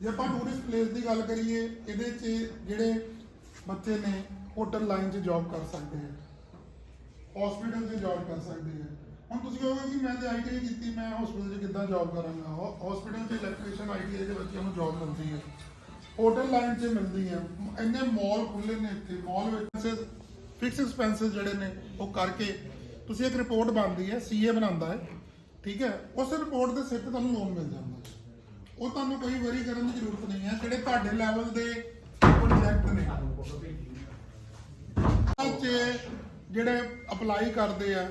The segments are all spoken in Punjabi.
ਜੇ ਆਪਾਂ ਟੂਰਿਸਟ ਪਲੇਸ ਦੀ ਗੱਲ ਕਰੀਏ, ਇਹਦੇ 'ਚ ਜਿਹੜੇ ਬੱਚੇ ਨੇ ਹੋਟਲ ਲਾਈਨ 'ਚ ਜੌਬ ਕਰ ਸਕਦੇ ਆ। ਹਸਪੀਟਲ 'ਚ ਜੌਬ ਕਰ ਸਕਦੇ ਆ। ਹੁਣ ਤੁਸੀਂ ਕਹੋਗੇ ਕਿ ਮੈਂ ਤੇ ਆਈਟੀਆਈ ਕੀਤੀ, ਮੈਂ ਹਸਪੀਟਲ 'ਚ ਕਿੱਦਾਂ ਜੌਬ ਕਰਾਂਗਾ? ਹਸਪੀਟਲ 'ਚ ਇਲੈਕਟ੍ਰੀਸ਼ੀਅਨ ਆਈਟੀਆਈ ਦੇ ਬੱਚਿਆਂ ਨੂੰ ਜੌਬ ਮਿਲਦੀ ਹੈ ਹੋਟਲ ਲਾਈਨ 'ਚ ਮਿਲਦੀ ਹੈ ਇੰਨੇ ਮਾਲ ਖੁੱਲੇ ਨੇ ਇੱਥੇ ਮਾਲ ਵਿੱਚ ਫਿਕਸ ਐਕਸਪੈਂਸਸ ਜਿਹੜੇ ਨੇ, ਉਹ ਕਰਕੇ ਤੁਸੀਂ ਇੱਕ ਰਿਪੋਰਟ ਬਣਦੀ ਹੈ ਸੀਏ ਬਣਾਉਂਦਾ ਹੈ, ਠੀਕ ਹੈ? ਉਸ ਰਿਪੋਰਟ ਦੇ ਸਿਰ ਤੇ ਤੁਹਾਨੂੰ ਲੋਨ ਮਿਲ ਜਾਂਦਾ। ਹੈ ਉਹ ਤੁਹਾਨੂੰ ਕੋਈ ਵਰੀ ਕਰਨ ਦੀ ਜ਼ਰੂਰਤ ਨਹੀਂ ਹੈ, ਜਿਹੜੇ ਤੁਹਾਡੇ ਲੈਵਲ ਦੇ ਪ੍ਰੋਜੈਕਟ ਨੇ। ਚ ਜਿਹੜੇ ਅਪਲਾਈ ਕਰਦੇ ਆ,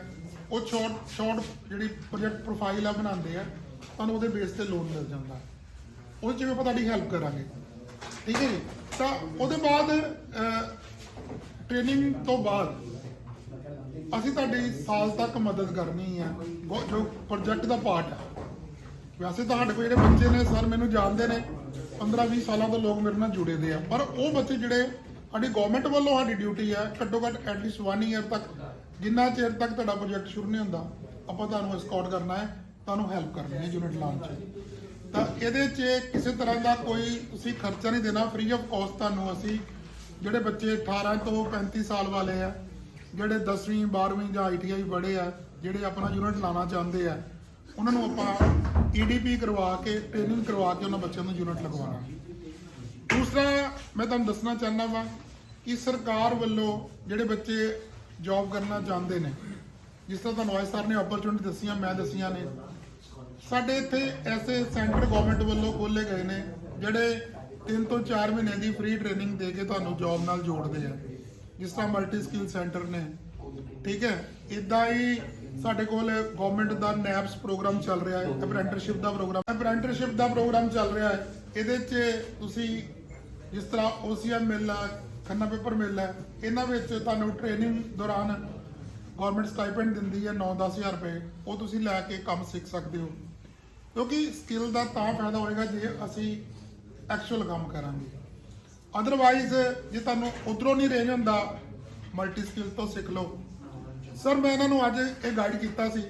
ਉਹ ਸ਼ਾਰਟ ਸ਼ਾਰਟ ਜਿਹੜੀ ਪ੍ਰੋਜੈਕਟ ਪ੍ਰੋਫਾਈਲ ਆ ਬਣਾਉਂਦੇ ਆ, ਤੁਹਾਨੂੰ ਉਹਦੇ ਬੇਸ ਤੇ ਲੋਨ ਮਿਲ ਜਾਂਦਾ। ਉਹ 'ਚ ਵੀ ਆਪਾਂ ਤੁਹਾਡੀ ਹੈਲਪ ਕਰਾਂਗੇ। ਠੀਕ ਹੈ ਜੀ? ਤਾਂ ਉਹਦੇ ਬਾਅਦ ਟ੍ਰੇਨਿੰਗ ਤੋਂ ਬਾਅਦ ਅਸੀਂ ਤੁਹਾਡੀ ਸਾਲ ਤੱਕ ਮਦਦ ਕਰਨੀ ਹੈ ਗੋ- ਜੋ ਪ੍ਰੋਜੈਕਟ ਦਾ ਪਾਰਟ ਹੈ ਵੈਸੇ ਤਾਂ ਸਾਡੇ ਕੋਲ ਜਿਹੜੇ ਬੱਚੇ ਨੇ ਸਰ ਮੈਨੂੰ ਜਾਣਦੇ ਨੇ 15 20 ਸਾਲਾਂ ਤੋਂ ਲੋਕ ਮੇਰੇ ਨਾਲ ਜੁੜੇ ਦੇ ਆ। ਪਰ ਉਹ ਬੱਚੇ ਜਿਹੜੇ ਸਾਡੀ ਗਵਰਨਮੈਂਟ ਵੱਲੋਂ ਸਾਡੀ ਡਿਊਟੀ ਹੈ ਘੱਟੋ ਘੱਟ ਐਟਲੀਸਟ 1 ਇਅਰ ਤੱਕ, ਜਿੰਨਾ ਚਿਰ ਤੱਕ ਤੁਹਾਡਾ ਪ੍ਰੋਜੈਕਟ ਸ਼ੁਰੂ ਨਹੀਂ ਹੁੰਦਾ, ਆਪਾਂ ਤੁਹਾਨੂੰ ਐਸਕੌਰਟ ਕਰਨਾ ਹੈ, ਤੁਹਾਨੂੰ ਹੈਲਪ ਕਰਨੀ ਹੈ ਯੂਨਿਟ ਲਾਉਣ 'ਚ। ਤਾਂ ਇਹਦੇ 'ਚ ਕਿਸੇ ਤਰ੍ਹਾਂ ਦਾ ਕੋਈ ਤੁਸੀਂ ਖਰਚਾ ਨਹੀਂ ਦੇਣਾ ਫ੍ਰੀ ਆਫ ਕਾਸਟ ਤੁਹਾਨੂੰ ਅਸੀਂ ਜਿਹੜੇ ਬੱਚੇ 18 ਤੋਂ 35 ਸਾਲ ਵਾਲੇ ਆ, ਜਿਹੜੇ 10ਵੀਂ 12ਵੀਂ ਜਾਂ ਆਈਟੀਆਈ ਪੜ੍ਹੇ ਆ, ਜਿਹੜੇ ਆਪਣਾ ਯੂਨਿਟ ਲਾਣਾ ਚਾਹੁੰਦੇ ਆ ਉਹਨਾਂ ਨੂੰ ਆਪਾਂ ਈਡੀਪੀ ਕਰਵਾ ਕੇ ਟ੍ਰੇਨਿੰਗ ਕਰਵਾ ਕੇ ਉਹਨਾਂ ਬੱਚਿਆਂ ਨੂੰ ਯੂਨਿਟ ਲਗਵਾਉਣਾ। ਦੂਸਰਾ, ਮੈਂ ਤੁਹਾਨੂੰ ਦੱਸਣਾ ਚਾਹੁੰਦਾ ਵਾਂ ਕਿ ਸਰਕਾਰ ਵੱਲੋਂ ਜਿਹੜੇ ਬੱਚੇ ਜੌਬ ਕਰਨਾ ਚਾਹੁੰਦੇ ਨੇ, ਜਿਸ ਤਰ੍ਹਾਂ ਤੁਹਾਨੂੰ ਅੱਜ ਸਰ ਨੇ ਓਪਰਚੁਨਿਟੀ ਦੱਸੀਆਂ, ਮੈਂ ਦੱਸੀਆਂ ਨੇ, ਸਾਡੇ ਇੱਥੇ ਐਸੇ ਸੈਂਟਰ ਗਵਰਨਮੈਂਟ ਵੱਲੋਂ ਖੋਲੇ ਗਏ ਨੇ, ਜਿਹੜੇ 3 ਤੋਂ 4 ਮਹੀਨੇ ਦੀ ਫ੍ਰੀ ਟ੍ਰੇਨਿੰਗ ਦੇ ਕੇ ਤੁਹਾਨੂੰ ਜੌਬ ਨਾਲ ਜੋੜਦੇ ਆ। ਜਿਸ ਤਰ੍ਹਾਂ ਮਲਟੀ ਸਕਿੱਲ ਸੈਂਟਰ ਨੇ, ਠੀਕ ਹੈ ਇਦਾਂ ਹੀ ਸਾਡੇ ਕੋਲ ਗਵਰਨਮੈਂਟ ਦਾ ਨੈਪਸ ਪ੍ਰੋਗਰਾਮ ਚੱਲ ਰਿਹਾ ਹੈ ਅਪ੍ਰੈਂਟਿਸਸ਼ਿਪ ਦਾ ਪ੍ਰੋਗਰਾਮ ਅਪ੍ਰੈਂਟਿਸਸ਼ਿਪ ਦਾ ਪ੍ਰੋਗਰਾਮ ਚੱਲ ਰਿਹਾ ਹੈ। ਇਹਦੇ 'ਚ ਤੁਸੀਂ ਜਿਸ ਤਰ੍ਹਾਂ OCM ਮਿਲ ਆ ਖੰਨਾ ਪੇਪਰ ਮਿਲ ਹੈ ਇਹਨਾਂ ਵਿੱਚ ਤੁਹਾਨੂੰ ਟ੍ਰੇਨਿੰਗ ਦੌਰਾਨ ਗਵਰਨਮੈਂਟ ਸਟਾਈਪੈਂਡ ਦਿੰਦੀ ਹੈ 9-10000 ਰੁਪਏ। ਉਹ ਤੁਸੀਂ ਲੈ ਕੇ ਕੰਮ ਸਿੱਖ ਸਕਦੇ ਹੋ। ਕਿਉਂਕਿ ਸਕਿੱਲ ਦਾ ਤਾਂ ਫਾਇਦਾ ਹੋਏਗਾ ਜੇ ਅਸੀਂ ਐਕਚੁਅਲ ਕੰਮ ਕਰਾਂਗੇ। ਅਦਰਵਾਈਜ਼ ਜੇ ਤੁਹਾਨੂੰ ਉਧਰੋਂ ਨਹੀਂ ਰੇਂਜ ਹੁੰਦਾ ਮਲਟੀ ਸਕਿੱਲ ਤੋਂ ਸਿੱਖ ਲਓ। ਸਰ ਮੈਂ ਇਹਨਾਂ ਨੂੰ ਅੱਜ ਇਹ ਗਾਈਡ ਕੀਤਾ ਸੀ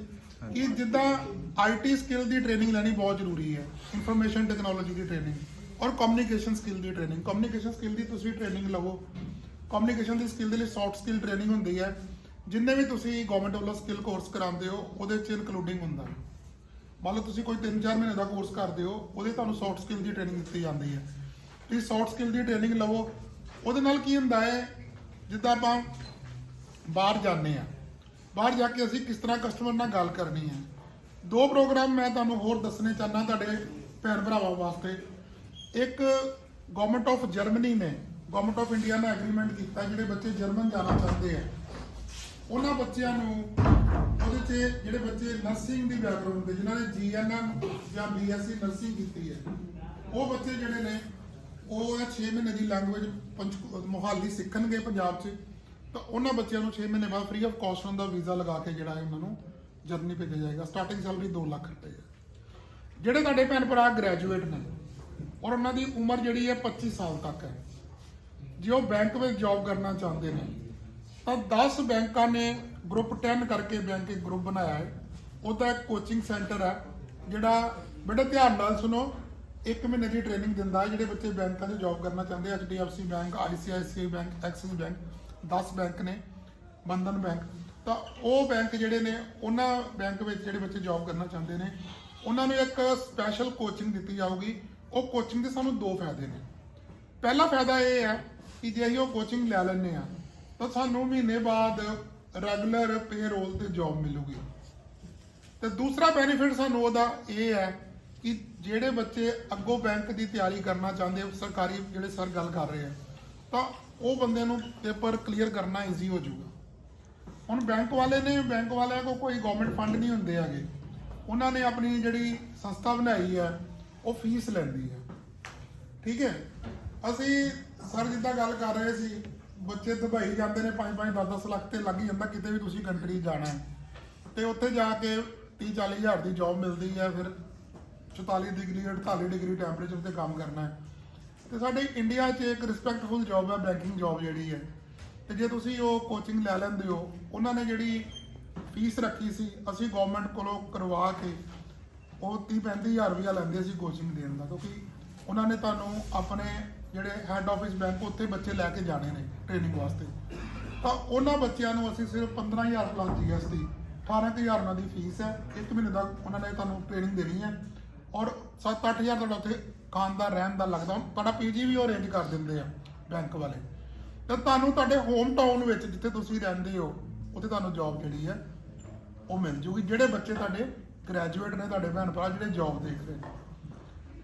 ਕਿ ਜਿੱਦਾਂ ਆਈਟੀ ਸਕਿੱਲ ਦੀ ਟ੍ਰੇਨਿੰਗ ਲੈਣੀ ਬਹੁਤ ਜ਼ਰੂਰੀ ਹੈ ਇਨਫੋਰਮੇਸ਼ਨ ਟੈਕਨੋਲੋਜੀ ਦੀ ਟ੍ਰੇਨਿੰਗ ਔਰ ਕਮਿਊਨੀਕੇਸ਼ਨ ਸਕਿੱਲ ਦੀ ਟ੍ਰੇਨਿੰਗ ਕਮਿਊਨੀਕੇਸ਼ਨ ਸਕਿੱਲ ਦੀ ਤੁਸੀਂ ਟ੍ਰੇਨਿੰਗ ਲਵੋ। ਕਮਿਊਨੀਕੇਸ਼ਨ ਦੀ ਸਕਿੱਲ ਦੇ ਲਈ ਸੌਫਟ ਸਕਿੱਲ ਟ੍ਰੇਨਿੰਗ ਹੁੰਦੀ ਹੈ। ਜਿੰਨੇ ਵੀ ਤੁਸੀਂ ਗਵਰਨਮੈਂਟ ਵੱਲੋਂ ਸਕਿੱਲ ਕੋਰਸ ਕਰਾਉਂਦੇ ਹੋ ਉਹਦੇ 'ਚ ਇਨਕਲੂਡਿੰਗ ਹੁੰਦਾ। ਮੰਨ ਲਓ ਤੁਸੀਂ ਕੋਈ 3-4 ਮਹੀਨੇ ਦਾ ਕੋਰਸ ਕਰਦੇ ਹੋ ਉਹਦੇ ਤੁਹਾਨੂੰ ਸੌਫਟ ਸਕਿੱਲ ਦੀ ਟ੍ਰੇਨਿੰਗ ਦਿੱਤੀ ਜਾਂਦੀ ਹੈ। ਤੁਸੀਂ ਸੌਫਟ ਸਕਿੱਲ ਦੀ ਟ੍ਰੇਨਿੰਗ ਲਵੋ। ਉਹਦੇ ਨਾਲ ਕੀ ਹੁੰਦਾ ਹੈ? ਜਿੱਦਾਂ ਆਪਾਂ ਬਾਹਰ ਜਾਂਦੇ ਆ ਬਾਹਰ ਜਾ ਕੇ ਅਸੀਂ ਕਿਸ ਤਰ੍ਹਾਂ ਕਸਟਮਰ ਨਾਲ ਗੱਲ ਕਰਨੀ ਹੈ? ਦੋ ਪ੍ਰੋਗਰਾਮ ਮੈਂ ਤੁਹਾਨੂੰ ਹੋਰ ਦੱਸਣੇ ਚਾਹਨਾ ਤੁਹਾਡੇ ਭੈਣ ਭਰਾਵਾਂ ਵਾਸਤੇ। ਇੱਕ ਗਵਰਨਮੈਂਟ ਆਫ ਜਰਮਨੀ ਨੇ ਗਵਰਨਮੈਂਟ ਆਫ ਇੰਡੀਆ ਨਾਲ ਐਗਰੀਮੈਂਟ ਕੀਤਾ ਜਿਹੜੇ ਬੱਚੇ ਜਰਮਨ ਜਾਣਾ ਚਾਹੁੰਦੇ ਆ। ਉਹਨਾਂ ਬੱਚਿਆਂ ਨੂੰ ਉਹਦੇ 'ਚ ਜਿਹੜੇ ਬੱਚੇ ਨਰਸਿੰਗ ਦੀ ਬੈਕਗ੍ਰਾਉਂਡ ਦੇ, ਜਿਨ੍ਹਾਂ ਨੇ ਜੀਐਨਐਮ ਜਾਂ ਬੀਐਸਸੀ ਨਰਸਿੰਗ ਕੀਤੀ ਹੈ, ਉਹ ਬੱਚੇ ਜਿਹੜੇ ਨੇ, ਉਹ 6 ਮਹੀਨੇ ਦੀ ਲੈਂਗੁਏਜ ਪੰਚ, ਮੋਹਾਲੀ ਸਿੱਖਣਗੇ ਪੰਜਾਬ 'ਚ। ਤਾਂ ਉਹਨਾਂ ਬੱਚਿਆਂ ਨੂੰ 6 ਮਹੀਨੇ ਬਾਅਦ ਫ੍ਰੀ ਆਫ ਕਾਸਟ ਉਹਨਾਂ ਦਾ ਵੀਜ਼ਾ ਲਗਾ ਕੇ ਜਿਹੜਾ ਹੈ ਉਹਨਾਂ ਨੂੰ ਜਰਮਨੀ ਭੇਜਿਆ ਜਾਏਗਾ। ਸਟਾਰਟਿੰਗ ਸੈਲਰੀ 2 ਲੱਖ ਰੁਪਏ ਹੈ ਜਿਹੜੇ ਤੁਹਾਡੇ ਭੈਣ ਭਰਾ ਗ੍ਰੈਜੂਏਟ ਨੇ ਔਰ ਉਹਨਾਂ ਦੀ ਉਮਰ ਜਿਹੜੀ ਹੈ 25 ਸਾਲ ਤੱਕ ਹੈ। ਜੇ ਉਹ ਬੈਂਕ ਵਿੱਚ ਜੌਬ ਕਰਨਾ ਚਾਹੁੰਦੇ ਨੇ, ਤਾਂ 10 ਬੈਂਕਾਂ ਨੇ ਗਰੁੱਪ 10 ਕਰਕੇ ਬੈਂਕ ਇੱਕ ਗਰੁੱਪ ਬਣਾਇਆ ਹੈ। ਉਹਦਾ ਇੱਕ ਕੋਚਿੰਗ ਸੈਂਟਰ ਹੈ, ਜਿਹੜਾ ਬੇਟਾ ਧਿਆਨ ਨਾਲ ਸੁਣੋ, ਇੱਕ ਮਹੀਨੇ ਦੀ ਟ੍ਰੇਨਿੰਗ ਦਿੰਦਾ ਹੈ। ਜਿਹੜੇ ਬੱਚੇ ਬੈਂਕਾਂ 'ਚ ਜੌਬ ਕਰਨਾ ਚਾਹੁੰਦੇ HDFC bank I C I ICICI bank Axis bank 10 bank ਨੇ, ਬੰਧਨ ਬੈਂਕ। ਤਾਂ ਉਹ ਬੈਂਕ ਜਿਹੜੇ ਨੇ, ਉਹਨਾਂ ਬੈਂਕ ਵਿੱਚ ਜਿਹੜੇ ਬੱਚੇ ਜੌਬ ਕਰਨਾ ਚਾਹੁੰਦੇ ਨੇ, ਉਹਨਾਂ ਨੂੰ ਇੱਕ ਸਪੈਸ਼ਲ ਕੋਚਿੰਗ ਦਿੱਤੀ ਜਾਊਗੀ। ਉਹ ਕੋਚਿੰਗ ਦੇ ਸਾਨੂੰ ਦੋ ਫਾਇਦੇ ਨੇ। ਪਹਿਲਾ ਫਾਇਦਾ ਇਹ ਹੈ ਕਿ ਜੇ ਅਸੀਂ ਉਹ ਕੋਚਿੰਗ ਲੈ ਲੈਂਦੇ ਆ ਤਾਂ ਸਾਨੂੰ ਮਹੀਨੇ ਬਾਅਦ ਰੈਗੂਲਰ ਪੇਰੋਲ ਤੇ ਜੌਬ ਮਿਲੂਗੀ। ਤੇ ਦੂਸਰਾ ਬੈਨੀਫਿਟ ਸਾਨੂੰ ਉਹਦਾ ਇਹ ਹੈ ਕਿ ਜਿਹੜੇ ਬੱਚੇ ਅੱਗੋਂ ਬੈਂਕ ਦੀ ਤਿਆਰੀ ਕਰਨਾ ਚਾਹੁੰਦੇ ਸਰਕਾਰੀ ਜਿਹੜੇ ਸਰ ਗੱਲ ਕਰ ਰਹੇ ਆ, ਤਾਂ ਉਹ ਬੰਦੇ ਨੂੰ ਪੇਪਰ ਕਲੀਅਰ ਕਰਨਾ ਈਜ਼ੀ ਹੋ ਜਾਊਗਾ। ਹੁਣ ਬੈਂਕ ਵਾਲੇ ਨੇ ਬੈਂਕ ਵਾਲਿਆਂ ਕੋਲ ਕੋਈ ਗਵਰਨਮੈਂਟ ਫੰਡ ਨਹੀਂ ਹੁੰਦੇ ਹੈਗੇ। ਉਹਨਾਂ ਨੇ ਆਪਣੀ ਜਿਹੜੀ ਸੰਸਥਾ ਬਣਾਈ ਹੈ, ਉਹ ਫੀਸ ਲੈਂਦੀ ਹੈ। ਠੀਕ ਹੈ? ਅਸੀਂ ਸਰ ਜਿੱਦਾਂ ਗੱਲ ਕਰ ਰਹੇ ਸੀ, ਬੱਚੇ ਦੁਬਈ ਜਾਂਦੇ ਨੇ 5-5 10-10 ਲੱਖ ਤੇ ਲੱਗ ਹੀ ਜਾਂਦਾ, ਕਿਤੇ ਵੀ ਤੁਸੀਂ ਕੰਟਰੀ ਜਾਣਾ ਹੈ। ਤੇ ਉੱਥੇ ਜਾ ਕੇ 30-40 ਹਜ਼ਾਰ ਦੀ ਜੌਬ ਮਿਲਦੀ ਹੈ, ਫਿਰ 44 ਡਿਗਰੀ 48 ਡਿਗਰੀ ਟੈਂਪਰੇਚਰ ਤੇ ਕੰਮ ਕਰਨਾ ਹੈ। ਤੇ ਸਾਡੇ ਇੰਡੀਆ 'ਚ ਇੱਕ ਰਿਸਪੈਕਟਫੁਲ ਜੌਬ ਹੈ ਬੈਂਕਿੰਗ ਜੌਬ ਜਿਹੜੀ ਹੈ। ਤੇ ਜੇ ਤੁਸੀਂ ਉਹ ਕੋਚਿੰਗ ਲੈ ਲੈਂਦੇ ਹੋ, ਉਹਨਾਂ ਨੇ ਜਿਹੜੀ ਫੀਸ ਰੱਖੀ ਸੀ, ਅਸੀਂ ਗਵਰਨਮੈਂਟ ਕੋਲੋਂ ਕਰਵਾ ਕੇ ਉਹ 30 35000 ਰੁਪਇਆ ਲੈਂਦੇ ਸੀ ਕੋਚਿੰਗ ਦੇਣ ਦਾ। ਕਿਉਂਕਿ ਉਹਨਾਂ ਨੇ ਤੁਹਾਨੂੰ ਆਪਣੇ ਜਿਹੜੇ ਹੈੱਡ ਆਫਿਸ ਬੈਂਕ ਉੱਥੇ ਬੱਚੇ ਲੈ ਕੇ ਜਾਣੇ ਨੇ ਟ੍ਰੇਨਿੰਗ ਵਾਸਤੇ। ਤਾਂ ਉਹਨਾਂ ਬੱਚਿਆਂ ਨੂੰ ਅਸੀਂ ਸਿਰਫ 15000 ਪਲੱਸ ਜੀਐਸਟੀ 18000 ਉਹਨਾਂ ਦੀ ਫੀਸ ਹੈ। ਇੱਕ ਮਹੀਨੇ ਦਾ ਉਹਨਾਂ ਨੇ ਤੁਹਾਨੂੰ ਟ੍ਰੇਨਿੰਗ ਦੇਣੀ ਹੈ। ਔਰ 7-8000 ਤੁਹਾਡਾ ਉੱਥੇ ਖਾਣ ਦਾ ਰਹਿਣ ਦਾ ਲੱਗਦਾ ਤੁਹਾਡਾ ਪੀਜੀ ਵੀ ਉਹ ਅਰੇਂਜ ਕਰ ਦਿੰਦੇ ਆ ਬੈਂਕ ਵਾਲੇ। ਤਾਂ ਤੁਹਾਨੂੰ ਤੁਹਾਡੇ ਹੋਮ ਟਾਊਨ ਵਿੱਚ ਜਿੱਥੇ ਤੁਸੀਂ ਰਹਿੰਦੇ ਹੋ, ਉੱਥੇ ਤੁਹਾਨੂੰ ਜੌਬ ਜਿਹੜੀ ਹੈ ਉਹ ਮਿਲ ਜੂਗੀ। ਜਿਹੜੇ ਬੱਚੇ ਤੁਹਾਡੇ ਗ੍ਰੈਜੂਏਟ ਨੇ, ਤੁਹਾਡੇ ਭੈਣ ਭਰਾ, ਜਿਹੜੇ ਜੌਬ ਦੇਖਦੇ ਨੇ।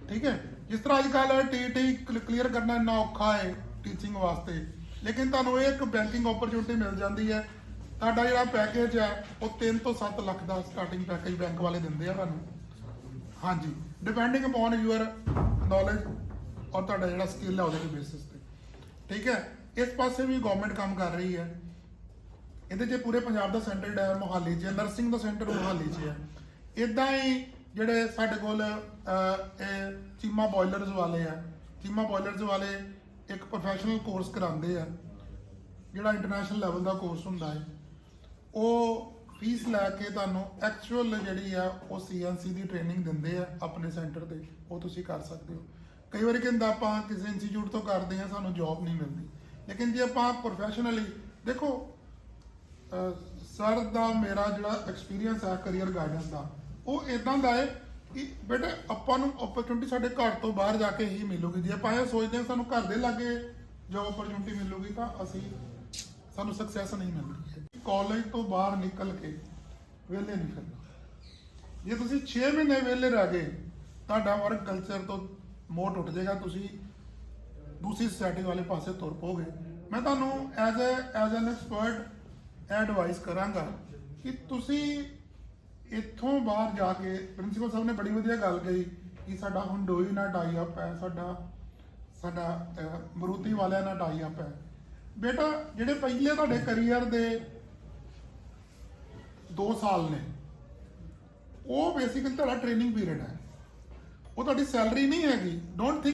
ਠੀਕ ਹੈ? ਜਿਸ ਤਰ੍ਹਾਂ ਅੱਜ ਕੱਲ੍ਹ ਟੀਟੀ ਕਲੀਅਰ ਕਰਨਾ ਇੰਨਾ ਔਖਾ ਹੈ ਟੀਚਿੰਗ ਵਾਸਤੇ, ਲੇਕਿਨ ਤੁਹਾਨੂੰ ਇਹ ਇੱਕ ਬੈਂਕਿੰਗ ਓਪਰਚੁਨਿਟੀ ਮਿਲ ਜਾਂਦੀ ਹੈ। ਤੁਹਾਡਾ ਜਿਹੜਾ ਪੈਕੇਜ ਹੈ, ਉਹ 3 ਤੋਂ 7 ਲੱਖ ਦਾ ਸਟਾਰਟਿੰਗ ਪੈਕੇਜ ਬੈਂਕ ਵਾਲੇ ਦਿੰਦੇ ਆ ਤੁਹਾਨੂੰ। ਹਾਂਜੀ ਡਿਪੈਂਡਿੰਗ ਅਪਨ ਯੂਅਰ ਨੌਲੇਜ ਔਰ ਤੁਹਾਡਾ ਜਿਹੜਾ ਸਕਿੱਲ ਹੈ ਉਹਦੇ ਬੇਸਿਸ ਤੇ। ਠੀਕ ਹੈ? ਇਸ ਪਾਸੇ ਵੀ ਗਵਰਨਮੈਂਟ ਕੰਮ ਕਰ ਰਹੀ ਹੈ। ਇਹਦੇ 'ਚ ਪੂਰੇ ਪੰਜਾਬ ਦਾ ਸੈਂਟਰ ਹੈ, ਮੋਹਾਲੀ 'ਚ ਨਰਸਿੰਗ ਦਾ ਸੈਂਟਰ ਮੋਹਾਲੀ 'ਚ ਹੈ। ਇਦਾਂ ਹੀ ਜਿਹੜੇ ਸਾਡੇ ਕੋਲ ਇਹ ਚੀਮਾ ਬੋਇਲਰਸ ਵਾਲੇ ਆ, ਚੀਮਾ ਬੋਇਲਰਸ ਵਾਲੇ ਇੱਕ ਪ੍ਰੋਫੈਸ਼ਨਲ ਕੋਰਸ ਕਰਾਉਂਦੇ ਆ। ਜਿਹੜਾ ਇੰਟਰਨੈਸ਼ਨਲ ਲੈਵਲ ਦਾ ਕੋਰਸ ਹੁੰਦਾ ਹੈ। ਉਹ ਫੀਸ ਲੈ ਕੇ ਤੁਹਾਨੂੰ ਐਕਚੁਅਲ ਜਿਹੜੀ ਆ, ਉਹ ਸੀਐਨਸੀ ਦੀ ਟ੍ਰੇਨਿੰਗ ਦਿੰਦੇ ਆ ਆਪਣੇ ਸੈਂਟਰ ਤੇ। ਉਹ ਤੁਸੀਂ ਕਰ ਸਕਦੇ ਹੋ। ਕਈ ਵਾਰੀ ਕਹਿੰਦਾ ਆਪਾਂ ਕਿਸੇ ਇੰਸਟੀਚਿਊਟ ਤੋਂ ਕਰਦੇ ਆ ਸਾਨੂੰ ਜੌਬ ਨਹੀਂ ਮਿਲਦੀ। ਲੇਕਿਨ ਜੇ ਆਪਾਂ ਪ੍ਰੋਫੈਸ਼ਨਲੀ ਦੇਖੋ ਸਰ ਦਾ ਮੇਰਾ ਜਿਹੜਾ ਐਕਸਪੀਰੀਅੰਸ ਹੈ ਕੈਰੀਅਰ ਗਾਈਡੈਂਸ ਦਾ, ਉਹ ਇਦਾਂ ਦਾ ਹੈ ਕਿ ਬੇਟਾ, ਆਪਾਂ ਨੂੰ ਓਪਰਚੁਨਿਟੀ ਸਾਡੇ ਘਰ ਤੋਂ ਬਾਹਰ ਜਾ ਕੇ ਹੀ ਮਿਲੂਗੀ। ਜੇ ਆਪਾਂ ਇਹ ਸੋਚਦੇ ਹਾਂ, ਸਾਨੂੰ ਘਰ ਦੇ ਲਾਗੇ ਜੋ ਓਪਰਚੁਨਿਟੀ ਮਿਲੂਗੀ ਤਾਂ ਅਸੀਂ, ਸਾਨੂੰ ਸਕਸੈਸ ਨਹੀਂ ਮਿਲਦੀ। ਕਾਲਜ ਤੋਂ ਬਾਹਰ ਨਿਕਲ ਕੇ ਵਿਹਲੇ ਨਹੀਂ ਫਿਰਨਾ। ਜੇ ਤੁਸੀਂ 6 ਮਹੀਨੇ ਵਿਹਲੇ ਰਹਿ ਗਏ, ਤੁਹਾਡਾ ਵਰਕ ਕਲਚਰ ਤੋਂ ਮੋਟ ਉੱਠ ਜਾਏਗਾ, ਤੁਸੀਂ ਦੂਸਰੀ ਸੋਸਾਇਟੀ ਵਾਲੇ ਪਾਸੇ ਤੁਰ ਪੋਗੇ ਮੈਂ ਤੁਹਾਨੂੰ as a as an expert advice ਕਰਾਂਗਾ ਕਿ ਤੁਸੀਂ ਇੱਥੋਂ ਬਾਹਰ ਜਾ ਕੇ ਪ੍ਰਿੰਸੀਪਲ ਸਾਹਿਬ ਨੇ ਬੜੀ ਵਧੀਆ ਗੱਲ ਕਹੀ ਕਿ ਸਾਡਾ ਹੁਣ ਡੋਈ ਨਾਲ ਟਾਈ ਅਪ ਹੈ, ਸਾਡਾ ਸਾਡਾ ਮਰੂਤੀ ਵਾਲਿਆਂ ਨਾਲ ਟਾਈ ਅਪ ਹੈ। ਬੇਟਾ, ਜਿਹੜੇ ਪਹਿਲੇ ਤੁਹਾਡੇ ਕੈਰੀਅਰ ਦੇ 2 ਸਾਲ ਨੇ। ਉਹ ਬੇਸਿਕਲੀ ਤੁਹਾਡਾ ਟ੍ਰੇਨਿੰਗ ਪੀਰੀਅਡ ਹੈ। ਉਹ ਤੁਹਾਡੀ ਸੈਲਰੀ ਨਹੀਂ ਹੈਗੀ। ਡੋਂਟ